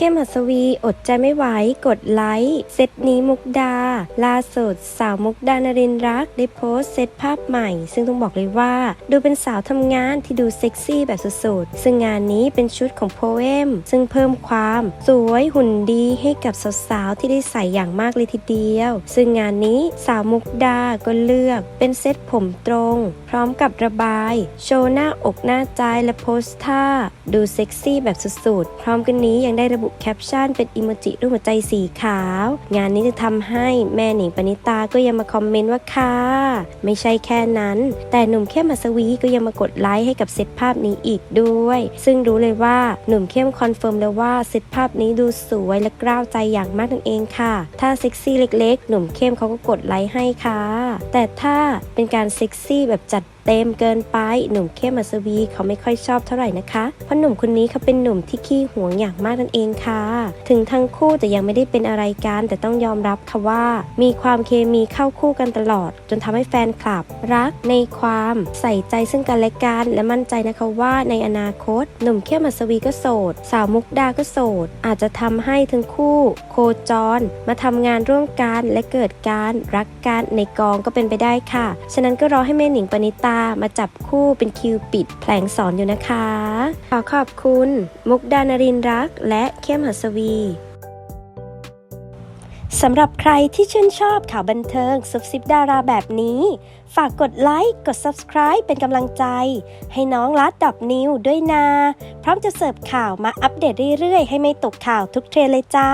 เข้มหัสวีอดใจไม่ไหวกดไลค์เซตนี้มุกดา ล่าสุด สาวมุกดานรินรักได้โพสเซตภาพใหม่ ซึ่งต้องบอกเลยว่า ดูเป็นสาวทำงานที่ดูเซ็กซี่แบบสุดๆ ซึ่งงานนี้เป็นชุดของโพเอมซึ่งเพิ่มความ สวยหุ่นดีให้กับสาวๆ ที่ได้ใส่อย่างมากเลยทีเดียว ซึ่งงานนี้สาวมุกดาก็เลือกเป็นเซตผมตรง พร้อมกับระบาย โชว์หน้าอกหน้าใจและโพสท่าดูเซ็กซี่แบบสุดๆ พร้อมกันนี้ยังได้ระบุแคปชั่นเป็นอิโมจิรูปหัวใจสีขาว งานนี้จะทำให้แม่หนิงปณิตาก็ยังมาคอมเมนต์ว่าค่ะ ไม่ใช่แค่นั้น แต่หนุ่มเข้มมัสวีก็ยังมากดไลค์ให้กับเซตภาพนี้อีกด้วย ซึ่งรู้เลยว่าหนุ่มเข้มคอนเฟิร์มแล้วว่าเซตภาพนี้ดูสวยและกล้าวใจอย่างมากนั่นเองค่ะ ถ้าเซ็กซี่เล็กๆ หนุ่มเข้มเขาก็กดไลค์ให้ค่ะ แต่ถ้าเป็นการเซ็กซี่แบบจัดเต็มเกินไปหนุ่มเข้มมัสวีเขาไม่ค่อยชอบเท่าไหร่นะคะ เพราะหนุ่มคนนี้เขาเป็นหนุ่มที่ขี้หวงอย่างมากนั่นเองค่ะ ถึงทั้งคู่จะยังไม่ได้เป็นอะไรกัน แต่ต้องยอมรับค่ะว่า มีความเคมีเข้าคู่กันตลอด จนทำให้แฟนคลับ รักในความใส่ใจซึ่งกันและกัน และมั่นใจนะคะว่าในอนาคต หนุ่มเข้มมัสวีก็โสด สาวมุกดาก็โสด อาจจะทำให้ทั้งคู่ โคจร มาทำงานร่วมกันและเกิดการรักกันในกองก็เป็นไปได้ค่ะ ฉะนั้นก็รอให้แม่หนิงปณิตามาจับคู่เป็นคิวปิดแผลงสอนอยู่นะคะ ขอขอบคุณ มุกดานรินรักและเข้มหัสวีสำหรับใครที่ชื่นชอบข่าวบันเทิงซุบซิบดาราแบบนี้ ฝากกดไลค์ กด Subscribe เป็นกำลังใจ ให้น้องลัดดอกนิวด้วยนะพร้อมจะเสิร์ฟข่าวมาอัปเดตเรื่อยๆ ให้ไม่ตกข่าวทุกเทรนเลยจ้า